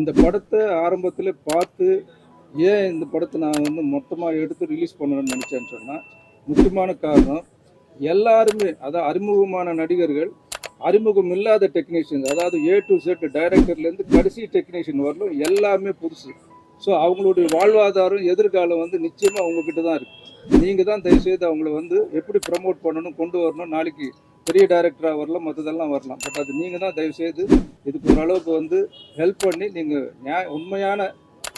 இந்த படத்தை ஆரம்பத்தில் பார்த்து ஏன் இந்த படத்தை நான் வந்து மொத்தமாக எடுத்து ரிலீஸ் பண்ணணும்னு நினச்சேன்னு சொன்னால் முக்கியமான காரணம் எல்லாருமே அதாவது அறிமுகமான நடிகர்கள் அறிமுகம் இல்லாத டெக்னீஷியன் அதாவது ஏ டு செட் டைரக்டர்லேருந்து கடைசி டெக்னீஷியன் வரலும் எல்லாமே புதுசு. ஸோ அவங்களுடைய வாழ்வாதாரம் எதிர்காலம் வந்து நிச்சயமாக அவங்கக்கிட்ட தான் இருக்குது நீங்கள் தான் தயவுசெய்து அவங்கள வந்து எப்படி ப்ரமோட் பண்ணணும் கொண்டு வரணும் நாளைக்கு பெரிய டைரக்டராக வரலாம் மற்றதெல்லாம் வரலாம். பட் அது நீங்கள் தான் தயவுசெய்து இதுக்கு ஓரளவுக்கு வந்து ஹெல்ப் பண்ணி நீங்கள் நியாய உண்மையான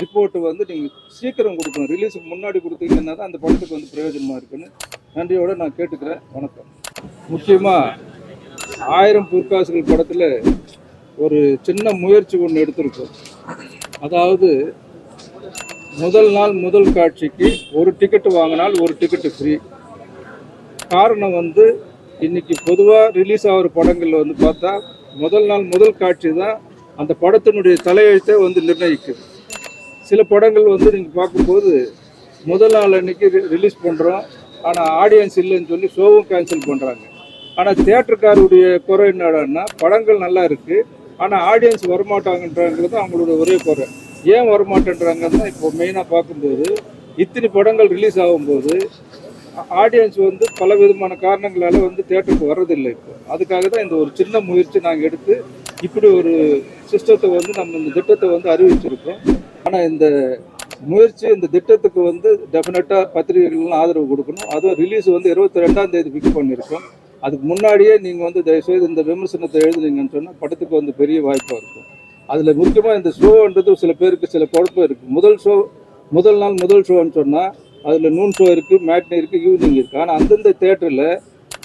ரிப்போர்ட்டு வந்து நீங்கள் சீக்கிரம் கொடுக்கணும். ரிலீஸுக்கு முன்னாடி கொடுத்தீங்கன்னா தான் அந்த படத்துக்கு வந்து பிரயோஜனமாக இருக்குன்னு நன்றியோடு நான் கேட்டுக்கிறேன். வணக்கம். முக்கியமாக ஆயிரம் பொற்காசுகள் படத்தில் ஒரு சின்ன முயற்சி ஒன்று எடுத்திருக்கோம். அதாவது முதல் நாள் முதல் காட்சிக்கு ஒரு டிக்கெட்டு வாங்கினால் ஒரு டிக்கெட்டு ஃப்ரீ காரணம் வந்து இன்னைக்கு பொதுவாக ரிலீஸ் ஆகிற படங்கள் வந்து பார்த்தா முதல் நாள் முதல் காட்சி தான் அந்த படத்தினுடைய தலையெழுத்தை வந்து நிர்ணயிக்குது. சில படங்கள் வந்து நீங்கள் பார்க்கும்போது முதல் நாள் அன்னைக்கு ரிலீஸ் பண்ணுறோம் ஆனால் ஆடியன்ஸ் இல்லைன்னு சொல்லி ஷோவும் கேன்சல் பண்ணுறாங்க ஆனால் தேட்டருக்காருடைய குறை என்னடான்னா படங்கள் நல்லா இருக்குது ஆனால் ஆடியன்ஸ் வரமாட்டாங்கன்றாங்கிறது அவங்களோட ஒரே குறை. ஏன் வரமாட்டேன்றாங்கன்னா இப்போ மெயினாக பார்க்கும்போது இத்தனை படங்கள் ரிலீஸ் ஆகும்போது ஆடியன்ஸ் வந்து பல விதமான காரணங்களால வந்து தேட்டருக்கு வர்றதில்லை இப்போ. அதுக்காக தான் இந்த ஒரு சின்ன முயற்சி நாங்கள் எடுத்து இப்படி ஒரு சிஸ்டத்தை வந்து நம்ம இந்த திட்டத்தை வந்து அறிவிச்சிருக்கோம். ஆனால் இந்த முயற்சி இந்த திட்டத்துக்கு வந்து டெஃபினட்டாக பத்திரிகைகள்லாம் ஆதரவு கொடுக்கணும். அதுவும் ரிலீஸ் வந்து இருபத்தி ரெண்டாம் தேதி ஃபிக்ஸ் பண்ணியிருக்கோம். அதுக்கு முன்னாடியே நீங்கள் வந்து தயவுசெய்து இந்த விமர்சனத்தை எழுதுனீங்கன்னு சொன்னால் படத்துக்கு வந்து பெரிய வாய்ப்பாக இருக்கும். அதில் முக்கியமாக இந்த ஷோன்றது சில பேருக்கு சில குழப்பம் இருக்குது முதல் ஷோ முதல் நாள் முதல் ஷோன்னு சொன்னால் அதில் நூன் ஷோ இருக்குது மேட்னி இருக்குது ஈவினிங் இருக்குது ஆனால் அந்தந்த தேட்டரில்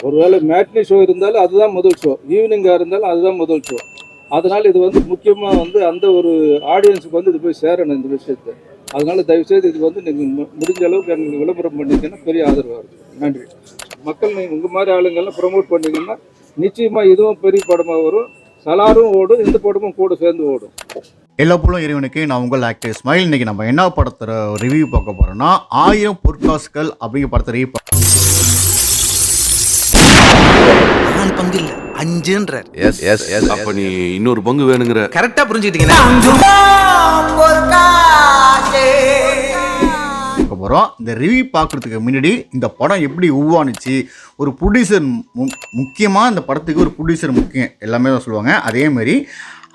ஒருவேளை மேட்னி ஷோ இருந்தாலும் அதுதான் முதல் ஷோ ஈவினிங்காக இருந்தாலும் அதுதான் முதல் ஷோ அதனால் இது வந்து முக்கியமாக வந்து அந்த ஒரு ஆடியன்ஸுக்கு வந்து இது போய் சேரணும் இந்த விஷயத்தை. அதனால் தயவுசெய்து இது வந்து நீங்கள் முடிஞ்ச அளவுக்கு எங்களுக்கு விளம்பரம் பண்ணிங்கன்னா பெரிய ஆதரவாக இருக்கும். நன்றி. மக்கள் நீங்கள் உங்கள் மாதிரி ஆளுங்கள்லாம் ப்ரொமோட் பண்ணிங்கன்னா நிச்சயமாக இதுவும் பெரிய படமாக வரும். சலாரும் ஓடும் இந்த படமும் கூட சேர்ந்து ஓடும். எல்லா புள்ளும் இறைவனுக்கு நான் உங்கள் ஆக்டர் ஸ்மைல் இன்னைக்கு நம்ம என்ன படத்தை ரிவ்யூ பார்க்க போறோம்னா ஆயிரம் பொற்காசுகள் அப்படிங்கிற படத்தை ரிவ்யூ நாலு பங்கு இல்ல அஞ்சுன்றார். எஸ் எஸ் எஸ் அப்ப நீ இன்னொரு பங்கு வேணுங்கிற. கரெக்டா புரிஞ்சுக்கிட்டீங்கன்னா பார்க்க போகிறோம் இந்த ரிவ்யூ பார்க்குறதுக்கு முன்னாடி இந்த படம் எப்படி உருவானுச்சு ஒரு ப்ரொடியூசர் முக்கியமாக இந்த படத்துக்கு ஒரு ப்ரொடியூசர் முக்கியம் எல்லாமே தான் சொல்லுவாங்க. அதே மாதிரி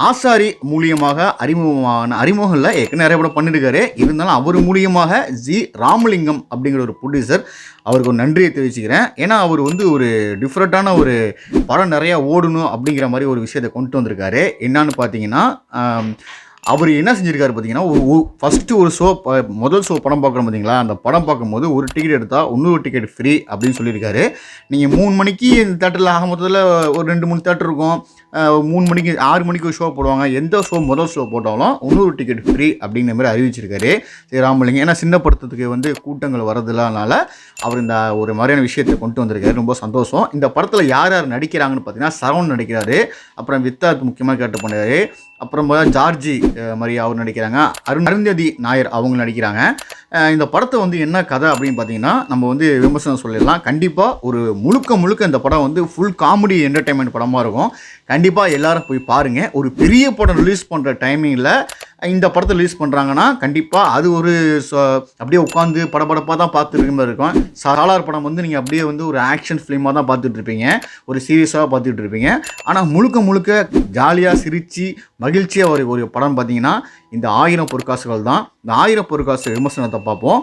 ஆசாரி மூலியமாக அறிமுகமான அறிமுகம்ல ஏற்கனவே நிறைய படம் பண்ணியிருக்காரு இருந்தாலும் அவர் மூலியமாக ஜி ராமலிங்கம் அப்படிங்கிற ஒரு ப்ரொடியூசர் அவருக்கு ஒரு நன்றியை தெரிவிச்சுக்கிறேன். ஏன்னா அவர் வந்து ஒரு டிஃப்ரெண்ட்டான ஒரு படம் நிறையா ஓடணும் அப்படிங்கிற மாதிரி ஒரு விஷயத்தை கொண்டு வந்திருக்காரு. என்னன்னு பார்த்தீங்கன்னா அவர் என்ன செஞ்சுருக்காரு பார்த்தீங்கன்னா ஒரு ஃபஸ்ட்டு ஒரு ஷோ முதல் ஷோ படம் பார்க்குறோம் பார்த்தீங்களா? அந்த படம் பார்க்கும்போது ஒரு டிக்கெட் எடுத்தால் இன்னொரு டிக்கெட் ஃப்ரீ அப்படின்னு சொல்லியிருக்காரு. நீங்கள் மூணு மணிக்கு இந்த தேட்டரில் ஆக மொத்தத்தில் ஒரு ரெண்டு மூணு தேட்டர் இருக்கும். மூணு மணிக்கு ஆறு மணிக்கு ஷோ போடுவாங்க எந்த ஷோ முதல் ஷோ போட்டாலும் இன்னொரு டிக்கெட் ஃப்ரீ அப்படிங்கிற மாதிரி அறிவிச்சிருக்காரு சரி ராமலிங்கம் ஏன்னா சின்ன படத்துக்கு வந்து கூட்டங்கள் வரதுலனால அவர் இந்த ஒரு மாதிரியான விஷயத்தை கொண்டு வந்திருக்காரு ரொம்ப சந்தோஷம் இந்த படத்தில் யார் யார் நடிக்கிறாங்கன்னு பார்த்தீங்கன்னா சரவண் நடிக்கிறாரு அப்புறம் வித்தார்த் முக்கியமாக கேட்டு பண்ணுறாரு அப்புறம் ஜார்ஜி மாதிரி அவர் நடிக்கிறாங்க அருண் அருந்ததி நாயர் அவங்க நடிக்கிறாங்க இந்த படத்தை வந்து என்ன கதை அப்படின்னு பார்த்தீங்கன்னா நம்ம வந்து விமர்சனம் சொல்லிடலாம். கண்டிப்பாக ஒரு முழுக்க முழுக்க இந்த படம் வந்து ஃபுல் காமெடி என்டர்டைன்மெண்ட் படமாக இருக்கும். கண்டிப்பாக எல்லாரும் போய் பாருங்கள் ஒரு பெரிய படம் ரிலீஸ் பண்ணுற டைமிங்கில் இந்த படத்தை ரிலீஸ் பண்ணுறாங்கன்னா கண்டிப்பாக அது ஒரு ச- அப்படியே உட்காந்து படபடப்பாக தான் பார்த்துருக்க மாதிரி இருக்கும். சாலார் படம் வந்து நீங்கள் அப்படியே வந்து ஒரு ஆக்ஷன் ஃபிலிமாக தான் பார்த்துட்ருப்பீங்க. ஒரு சீரியஸாக பார்த்துட்டு இருப்பீங்க ஆனால் முழுக்க முழுக்க ஜாலியாக சிரித்து மகிழ்ச்சியாக ஒரு ஒரு படம் பார்த்தீங்கன்னா இந்த ஆயிரம் பொற்காசுகள் தான். இந்த ஆயிரம் பொற்காசு விமர்சனத்தை பார்ப்போம்.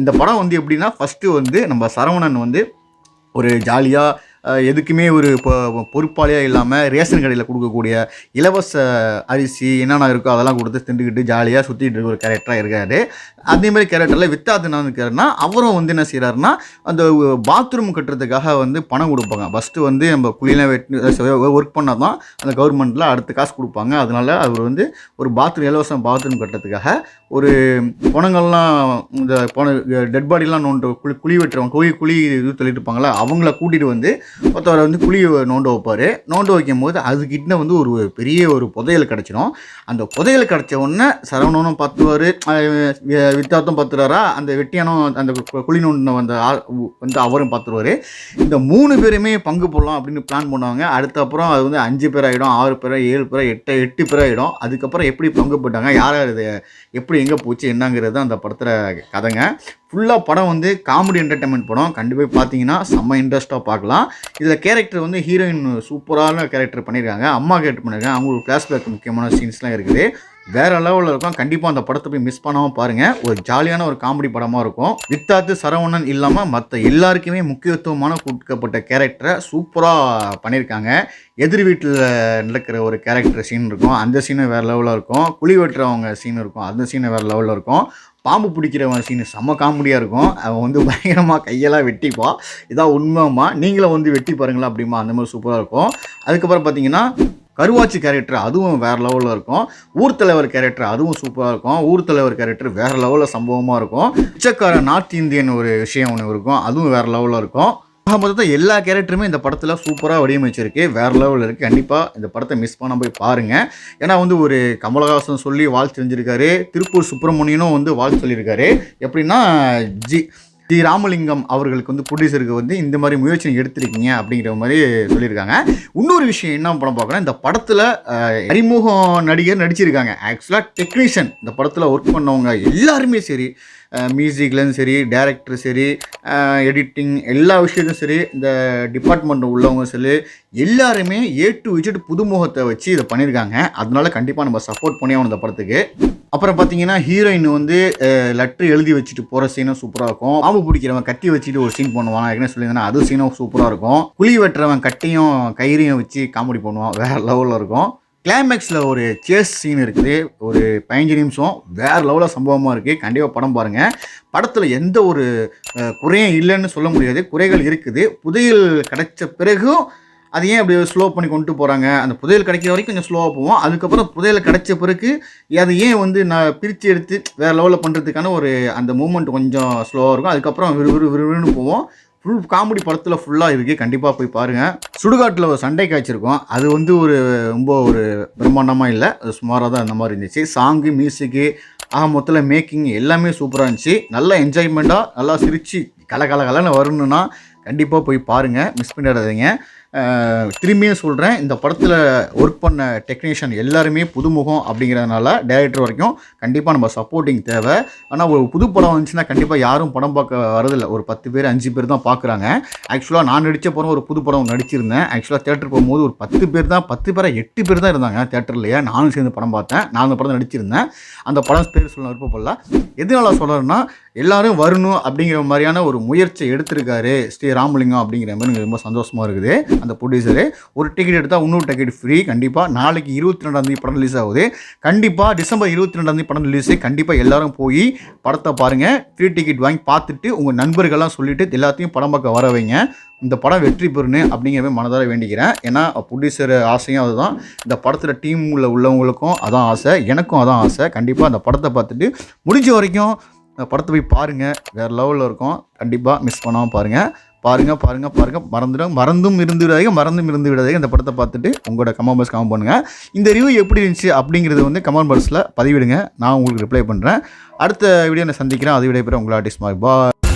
இந்த படம் வந்து எப்படின்னா ஃபஸ்ட்டு வந்து நம்ம சரவணன் வந்து ஒரு ஜாலியாக எதுக்குமே ஒரு பொறுப்பாளியாக இல்லாமல் ரேஷன் கடையில் கொடுக்கக்கூடிய இலவச அரிசி என்னென்ன இருக்கோ அதெல்லாம் கொடுத்து திண்டுக்கிட்டு ஜாலியாக சுற்றிட்டு இருக்க ஒரு கேரக்டராக இருக்காரு. அதேமாதிரி கேரக்டரில் வித்தாத்து என்ன இருக்காருன்னா அவரும் வந்து என்ன செய்கிறாருன்னா அந்த பாத்ரூம் கட்டுறதுக்காக வந்து பணம் கொடுப்பாங்க. ஃபஸ்ட்டு வந்து நம்ம குழியெல்லாம் வெட்டி ஒர்க் பண்ணால் தான் அந்த கவர்மெண்ட்டில் அடுத்த காசு கொடுப்பாங்க. அதனால அவர் வந்து ஒரு பாத்ரூம் இலவசம் பாத்ரூம் கட்டுறதுக்காக ஒரு பணங்கள்லாம் இந்த பண டெட் பாடிலாம் நோண்டு குழி குழி வெட்டுறவங்க குழி குழி இது சொல்லிட்டு இருப்பாங்களா அவங்கள கூட்டிகிட்டு வந்து ஒருத்தவரை வந்து குழியை நோண்ட வைப்பார். நோண்ட வைக்கும் போது அதுக்கிட்ட வந்து ஒரு பெரிய ஒரு புதையல் கிடச்சிடும். அந்த புதையல் கிடச்ச உடனே சரவணனும் பத்துவார். வித்தாத்தும் பத்துறாரா? அந்த வெட்டியானும் அந்த குழி நோண்டின வந்த வந்து அவரும் பத்துருவார். இந்த மூணு பேருமே பங்கு போடலாம் அப்படின்னு பிளான் பண்ணுவாங்க. அடுத்த அப்புறம் அது வந்து அஞ்சு பேர் ஆகிடும் ஆறு பேர் ஏழு பேர் எட்டு எட்டு பேர் ஆகிடும் அதுக்கப்புறம் எப்படி பங்கு போட்டாங்க யார் யார் இது எப்படி எங்கே போச்சு என்னங்கிறது அந்த படத்தில் கதைங்க. ஃபுல்லாக படம் வந்து காமெடி என்டர்டைன்மெண்ட் படம். கண்டிப்பாக பார்த்தீங்கன்னா செம்ம இன்ட்ரெஸ்ட்டாக பார்க்கலாம். இதில் கேரக்டர் வந்து ஹீரோயின் சூப்பரான கேரக்டர் பண்ணியிருக்காங்க அம்மா கேரக்டர் பண்ணியிருக்காங்க அவங்களுக்கு ஃப்ளாஷ்பேக் முக்கியமான சீன்ஸ்லாம் இருக்குது. வேற லெவலில் இருக்கும். கண்டிப்பாக அந்த படத்தை போய் மிஸ் பண்ணாமல் பாருங்கள் ஒரு ஜாலியான ஒரு காமெடி படமாக இருக்கும். வித்தாத்து சரவணன் இல்லாமல் மற்ற எல்லாருக்குமே முக்கியத்துவமான கொடுக்கப்பட்ட கேரக்டரை சூப்பராக பண்ணியிருக்காங்க எதிர் வீட்டில் நடக்கிற ஒரு கேரக்டர் சீன் இருக்கும். அந்த சீனும் வேறு லெவலில் இருக்கும். குழி வெட்டுறவங்க சீன் இருக்கும். அந்த சீனு வேறு லெவலில் இருக்கும். பாம்பு பிடிக்கிறவன் சீனு செம்ம காமெடியாக இருக்கும். அவன் வந்து பயங்கரமாக கையெல்லாம் வெட்டிப்பா இதான் உண்மைமா நீங்களும் வந்து வெட்டி பாருங்களா அப்படிமா அந்த மாதிரி சூப்பராக இருக்கும். அதுக்கப்புறம் பார்த்தீங்கன்னா கருவாச்சி கேரக்டர் அதுவும் வேறு லெவலில் இருக்கும். ஊர் தலைவர் கேரக்டர் அதுவும் சூப்பராக இருக்கும். ஊர் தலைவர் கேரக்டர் வேறு லெவலில் சம்பவமாக இருக்கும். பிச்சைக்கார நார்த் இந்தியன் ஒரு விஷயம் ஒன்று இருக்கும். அதுவும் வேறு லெவலில் இருக்கும். மொத்தத்தில் எல்லா கேரக்டருமே இந்த படத்தில் சூப்பராக வடிவமைச்சிருக்கு. வேறு லெவலில் இருக்குது கண்டிப்பாக இந்த படத்தை மிஸ் பண்ண போய் பாருங்கள் ஏன்னா வந்து ஒரு கமலஹாசன் சொல்லி வாழ்த்து செஞ்சுருக்காரு. திருப்பூர் சுப்பிரமணியனும் வந்து வாழ்த்து சொல்லியிருக்காரு. எப்படின்னா ஜி ஜி ராமலிங்கம் அவர்களுக்கு வந்து ப்ரொடியூசருக்கு வந்து இந்த மாதிரி முயற்சி எடுத்திருக்கீங்க அப்படிங்கிற மாதிரி சொல்லியிருக்காங்க. இன்னொரு விஷயம் என்ன படம் பார்க்குறேன் இந்த படத்தில் அறிமுகம் நடிகர் நடிச்சிருக்காங்க. ஆக்சுவலாக டெக்னீஷியன் இந்த படத்தில் ஒர்க் பண்ணவங்க எல்லாருமே சரி. மியூசிக்லேயும் சரி டேரக்டர் சரி எடிட்டிங் எல்லா விஷயத்தையும் சரி இந்த டிபார்ட்மெண்ட் உள்ளவங்க சரி எல்லாருமே ஏ டு விஜிட் புதுமுகத்தை வச்சு இதை பண்ணியிருக்காங்க. அதனால கண்டிப்பாக நம்ம சப்போர்ட் பண்ணி ஆகணும் இந்த படத்துக்கு. அப்புறம் பார்த்தீங்கன்னா ஹீரோயின் வந்து லெட்ரு எழுதி வச்சுட்டு போகிற சீனும் சூப்பராக இருக்கும். பாம்பு பிடிக்கிறவன் கட்டி வச்சுட்டு ஒரு சீன் பண்ணுவான் ஏற்கனவே சொல்லியிருந்தேன்னா அது சீனும் சூப்பராக இருக்கும். குழி வெட்டுறவன் கட்டியும் கயிறையும் வச்சு காமெடி பண்ணுவான். வேறு லெவலில் இருக்கும். கிளைமேக்ஸில் ஒரு சேஸ் சீன் இருக்குது. ஒரு பதினஞ்சு நிமிஷம். வேறு லெவலில் சம்பவமாக இருக்குது கண்டிப்பாக படம் பாருங்கள் படத்தில் எந்த ஒரு குறையும் இல்லைன்னு சொல்ல முடியாது. குறைகள் இருக்குது. புதையல் கிடைச்ச பிறகும் அது ஏன் அப்படி ஸ்லோ பண்ணி கொண்டு போகிறாங்க அந்த புதையல் கிடைக்கிற வரைக்கும் கொஞ்சம் ஸ்லோவாக போவோம். அதுக்கப்புறம் புதையல் கிடைச்ச பிறகு அது ஏன் வந்து நான் பிரித்து எடுத்து வேறு லெவலில் பண்ணுறதுக்கான ஒரு அந்த மூமெண்ட் கொஞ்சம் ஸ்லோவாக இருக்கும். அதுக்கப்புறம் விறுவிறு விறுவிறுன்னு போவோம். ஃபுல் காமெடி படத்தில் ஃபுல்லாக இருக்குது கண்டிப்பாக போய் பாருங்கள் சுடுகாட்டில் ஒரு சண்டை காய்ச்சிருக்கோம். அது வந்து ஒரு ரொம்ப ஒரு பிரம்மாண்டமாக இல்லை. அது சுமாராக தான் அந்த மாதிரி இருந்துச்சு. சாங்கு மியூசிக்கு ஆக மொத்தத்தில் மேக்கிங் எல்லாமே சூப்பராக இருந்துச்சு. நல்லா என்ஜாய்மெண்ட்டாக நல்லா சிரித்து கல கல கலன்னு வரணுன்னா கண்டிப்பாக போய் பாருங்கள் மிஸ் பண்ணிடாதீங்க. திரும்பியும் சொல்கிறேன் இந்த படத்தில் ஒர்க் பண்ண டெக்னீஷியன் எல்லாருமே புதுமுகம் அப்படிங்கிறதுனால டேரக்டர் வரைக்கும் கண்டிப்பாக நம்ம சப்போர்ட்டிங் தேவை. ஆனால் ஒரு புது படம் வந்துச்சுன்னா கண்டிப்பாக யாரும் படம் பார்க்க வரதில்லை. ஒரு பத்து பேர் அஞ்சு பேர் தான் பார்க்குறாங்க. ஆக்சுவலாக நான் நடித்த படம் ஒரு புது படம் நடிச்சிருந்தேன். ஆக்சுவலாக தேட்டர் போகும்போது ஒரு பத்து பேர் தான் பத்து பேராக எட்டு பேர் தான் இருந்தாங்க தேட்டர்லையே நானும் சேர்ந்து படம் பார்த்தேன். நான் அந்த படம் நடிச்சிருந்தேன். அந்த படம் பேர் சொல்ல விருப்பப்படல. எதனால சொல்கிறேன்னா எல்லாரும் வரணும் அப்படிங்கிற மாதிரியான ஒரு முயற்சி எடுத்திருக்காரு ஸ்ரீ ராமலிங்கம் அப்படிங்கிற மாதிரி எனக்கு ரொம்ப சந்தோஷமாக இருக்குது. அந்த ப்ரொடியூசரு ஒரு டிக்கெட் எடுத்தால் இன்னொரு டிக்கெட் ஃப்ரீ கண்டிப்பாக நாளைக்கு இருபத்தி ரெண்டாந்தேதி படம் ரிலீஸ் ஆகுது. கண்டிப்பாக டிசம்பர் இருபத்தி ரெண்டாந்தேதி படம் ரிலீஸு கண்டிப்பாக எல்லாரும் போய் படத்தை பாருங்கள் ஃப்ரீ டிக்கெட் வாங்கி பார்த்துட்டு உங்கள் நண்பர்கள்லாம் சொல்லிவிட்டு எல்லாத்தையும் படம் பார்க்க வர வைங்க. இந்த படம் வெற்றி பெறணும் அப்படிங்கிறத மனதார வேண்டிக்கிறேன். ஏன்னா ப்ரொடியூசர் ஆசையும் அதுதான். இந்த படத்தில் டீமில் உள்ளவங்களுக்கும் அதான் ஆசை. எனக்கும் அதான் ஆசை. கண்டிப்பாக அந்த படத்தை பார்த்துட்டு முடிஞ்ச வரைக்கும் இந்த படத்தை போய் பாருங்கள் வேறு லெவலில் இருக்கும். கண்டிப்பாக மிஸ் பண்ணாமல் பாருங்கள் பாருங்கள் பாருங்கள் பாருங்கள் மறந்துடும் மறந்தும் இருந்து விடாதீங்க மறந்தும் இருந்து விடாதீங்க இந்த படத்தை பார்த்துட்டு உங்களோட கமெண்ட் பாக்ஸ் கமெண்ட் பண்ணுங்கள் இந்த ரிவ்யூ எப்படி இருந்துச்சு அப்படிங்கிறது வந்து கமெண்ட் பாக்ஸில் பதிவிடுங்க. நான் உங்களுக்கு ரிப்ளை பண்ணுறேன் அடுத்த வீடியோ நான் சந்திக்கிறேன். அது விடைபெற உங்களை ஆர்டிஸ்ட் மார்க். பாய்